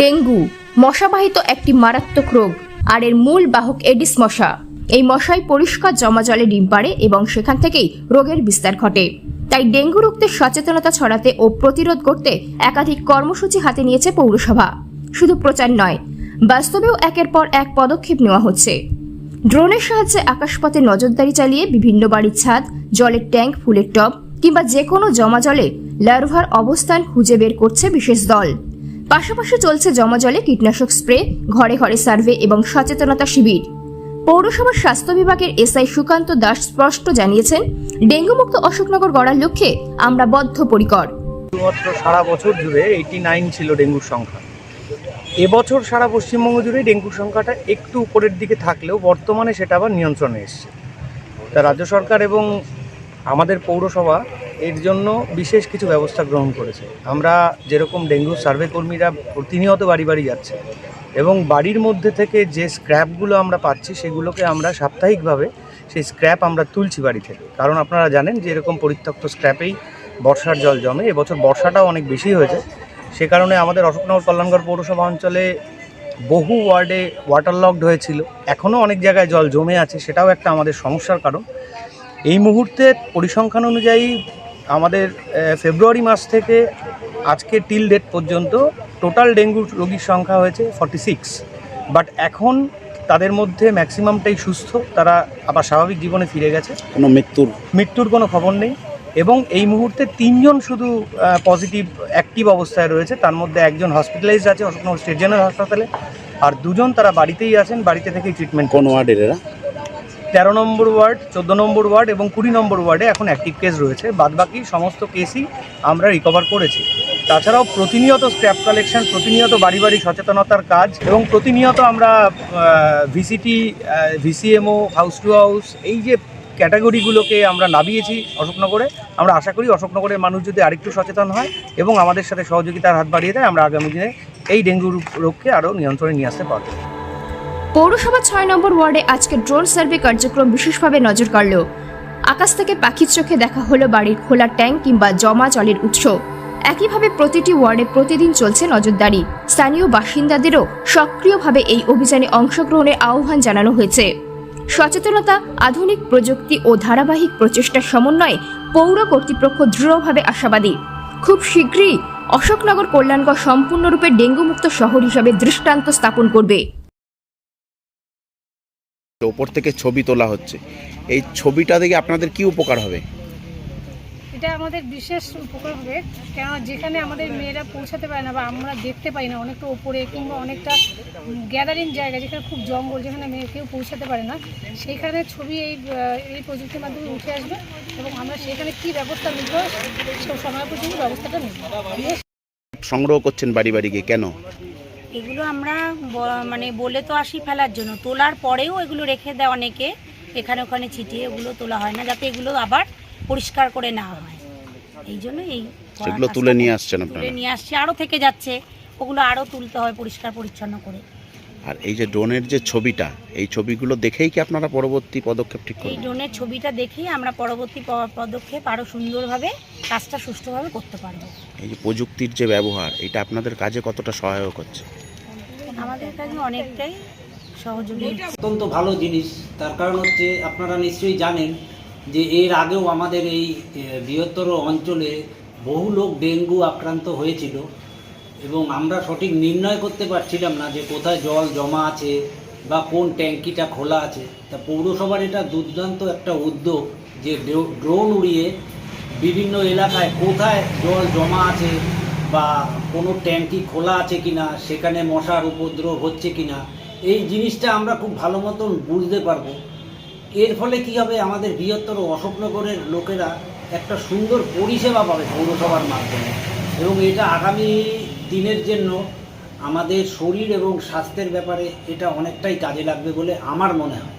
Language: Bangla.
ডেঙ্গু, মশাবাহিত একটি মারাত্মক রোগ, আর এর মূল বাহক এডিস মশা। এই মশাই পরিষ্কার জমা জলে ডিম পাড়ে এবং সেখান থেকেই রোগের বিস্তার ঘটে। তাই ডেঙ্গু রুখতে সচেতনতা ছড়াতে ও প্রতিরোধ করতে একাধিক কর্মসূচি হাতে নিয়েছে পৌরসভা। শুধু প্রচার নয়, বাস্তবেও একের পর এক পদক্ষেপ নেওয়া হচ্ছে। ড্রোনের সাহায্যে আকাশপথে নজরদারি চালিয়ে বিভিন্ন বাড়ির ছাদ, জলের ট্যাঙ্ক, ফুলের টব কিংবা যে কোনো জমা জলে লার্ভার অবস্থান খুঁজে বের করছে বিশেষ দল। পাশাপাশি চলছে জমা জলে কীটনাশক স্প্রে, ঘরে ঘরে সার্ভে এবং সচেতনতা শিবির। পৌরসভার স্বাস্থ্য বিভাগের এসআই সুকান্ত দাস স্পষ্ট জানিয়েছেন ডেঙ্গু মুক্ত অশোকনগর গড়ার লক্ষ্যে আমরা বদ্ধপরিকর। সারা বছর জুড়ে এইটি নাইন ছিল ডেঙ্গুর সংখ্যা। এবছর সারা পশ্চিমবঙ্গ জুড়ে ডেঙ্গুর সংখ্যাটা একটু উপরের দিকে থাকলেও বর্তমানে সেটা আবার নিয়ন্ত্রণে এসছে। রাজ্য সরকার এবং আমাদের পৌরসভা এর জন্য বিশেষ কিছু ব্যবস্থা গ্রহণ করেছে। আমরা যেরকম ডেঙ্গু সার্ভে কর্মীরা প্রতিনিয়ত বাড়ি বাড়ি যাচ্ছে এবং বাড়ির মধ্যে থেকে যে স্ক্র্যাপগুলো আমরা পাচ্ছি সেগুলোকে আমরা সাপ্তাহিকভাবে সেই স্ক্র্যাপ আমরা তুলছি বাড়ি থেকে। কারণ আপনারা জানেন যে এরকম পরিত্যক্ত স্ক্র্যাপেই বর্ষার জল জমে। এবছর বর্ষাটাও অনেক বেশি হয়েছে। সে কারণে আমাদের অশোকনগর কল্যাণগড় পৌরসভা অঞ্চলে বহু ওয়ার্ডে ওয়াটার লকড হয়েছিল। এখনও অনেক জায়গায় জল জমে আছে, সেটাও একটা আমাদের সমস্যার কারণ। এই মুহূর্তে পরিসংখ্যান অনুযায়ী আমাদের ফেব্রুয়ারি মাস থেকে আজকে টিল ডেট পর্যন্ত টোটাল ডেঙ্গু রোগীর সংখ্যা হয়েছে ফর্টি সিক্স বাট এখন তাদের মধ্যে ম্যাক্সিমামটাই সুস্থ তারা আবার স্বাভাবিক জীবনে ফিরে গেছে। কোনো মৃত্যুর মৃত্যুর কোনো খবর নেই। এবং এই মুহূর্তে তিনজন শুধু পজিটিভ অ্যাক্টিভ অবস্থায় রয়েছে। তার মধ্যে একজন হসপিটালাইজড আছে অশোকনগর স্টেট জেনারেল হাসপাতালে আর দুজন তারা বাড়িতেই আছেন বাড়িতে থেকেই ট্রিটমেন্ট কোন ওয়ার্ডের এরা? তেরো নম্বর ওয়ার্ড, চোদ্দ নম্বর ওয়ার্ড এবং কুড়ি নম্বর ওয়ার্ডে এখন অ্যাক্টিভ কেস রয়েছে। বাদবাকি সমস্ত কেসই আমরা রিকভার করেছি। তাছাড়াও প্রতিনিয়ত স্ক্র্যাপ কালেকশন প্রতিনিয়ত বাড়ি বাড়ি সচেতনতার কাজ এবং প্রতিনিয়ত আমরা ভিসিটি ভিসিএমও হাউস টু হাউস এই যে ক্যাটাগরিগুলোকে আমরা নামিয়েছি অশোকনগরে, আমরা আশা করি অশোকনগরের মানুষ যদি আরেকটু সচেতন হয় এবং আমাদের সাথে সহযোগিতার হাত বাড়িয়ে দেয়, আমরা আগামী দিনে এই ডেঙ্গু রোগকে আরও নিয়ন্ত্রণে নিয়ে আসতে পারব। পৌরসভা ছয় নম্বর ওয়ার্ডে আজকে ড্রোন সার্ভে কার্যক্রম বিশেষভাবে নজর কাড়ল। আকাশ থেকে পাখির চোখে দেখা হলো বাড়ির খোলা ট্যাঙ্ক কিংবা জমা জলের উৎস। একইভাবে প্রতিটি ওয়ার্ডে প্রতিদিন চলছে নজরদারি। স্থানীয় বাসিন্দাদেরও সক্রিয়ভাবে এই অভিযানে অংশগ্রহণের আহ্বান জানানো হয়েছে। সচেতনতা, আধুনিক প্রযুক্তি ও ধারাবাহিক প্রচেষ্টার সমন্বয়ে পৌর কর্তৃপক্ষ দৃঢ়ভাবে আশাবাদী। খুব শীঘ্রই অশোকনগর কল্যাণগড় সম্পূর্ণরূপে ডেঙ্গু মুক্ত শহর হিসাবে দৃষ্টান্ত স্থাপন করবে। ওপর থেকে ছবি তোলা হচ্ছে। এই ছবিটা দেখে আপনাদের কি উপকার হবে? এটা আমাদের বিশেষ উপকার হবে কেন যেখানে আমাদের মেয়েরা পৌঁছাতে পারে না বা আমরা দেখতে পাই না অনেকটা ওপরে কিংবা অনেকটা গ্যাদারিং জায়গা যেখানে খুব জঙ্গল যেখানে মেয়ে কেউ পৌঁছাতে পারে না সেইখানে ছবি এই এই প্রযুক্তির মাধ্যমে উঠে আসবে এবং আমরা সেখানে কি ব্যবস্থা নিব সময় পর্যন্ত ব্যবস্থাটা নেব। সংগ্রহ করছেন বাড়ি বাড়ি গিয়ে কেন? এগুলো আমরা মানে বলে তো আসি ফেলার জন্য। তোলার পরেও এগুলো রেখে দেয় অনেকে। এখানে ওখানে ছিটিয়ে এগুলো তোলা হয় না যাতে এগুলো আবার পরিষ্কার করে না হয়। এই জন্য এই সেগুলো তুলে নিয়ে আসছে আসছেন তুলে নিয়ে আসছি আরও থেকে যাচ্ছে। ওগুলো আরও তুলতে হয় পরিষ্কার পরিচ্ছন্ন করে। আর এই যে ড্রোনের যে ছবিটা এই ছবিগুলো দেখেই কি আপনারা পরবর্তী পদক্ষেপ ঠিক এই করবেন? ড্রোনের ছবিটা দেখেই আমরা পরবর্তী প- পদক্ষেপ আরও সুন্দরভাবে কাজটা সুষ্ঠুভাবে করতে পারব। এই যে প্রযুক্তির যে ব্যবহার এটা আপনাদের কাজে কতটা সহায়ক হচ্ছে? আমাদের কাছে অনেকটাই সহযোগী। হচ্ছে। অত্যন্ত ভালো জিনিস। তার কারণ হচ্ছে আপনারা নিশ্চয়ই জানেন যে এর আগেও আমাদের এই এ, বৃহত্তর অঞ্চলে বহু লোক ডেঙ্গু আক্রান্ত হয়েছিল। এবং আমরা সঠিক নির্ণয় করতে পারছিলাম না যে কোথায় জল জমা আছে বা কোন ট্যাঙ্কিটা খোলা আছে। তা পৌরসভার এটা দুর্দান্ত একটা উদ্যোগ যে ড্রো- ড্রোন উড়িয়ে বিভিন্ন এলাকায় কোথায় জল জমা আছে বা কোনো ট্যাঙ্কি খোলা আছে কি না সেখানে মশার উপদ্রব হচ্ছে কিনা, এই জিনিসটা আমরা খুব ভালো মতন বুঝতে পারব। এর ফলে কি হবে, আমাদের বৃহত্তর অশোকনগরের লোকেরা একটা সুন্দর পরিষেবা পাবে পৌরসভার মাধ্যমে এবং এটা আগামী দিনের জন্য আমাদের শরীর এবং স্বাস্থ্যের ব্যাপারে এটা অনেকটাই কাজে লাগবে বলে আমার মনে হয়।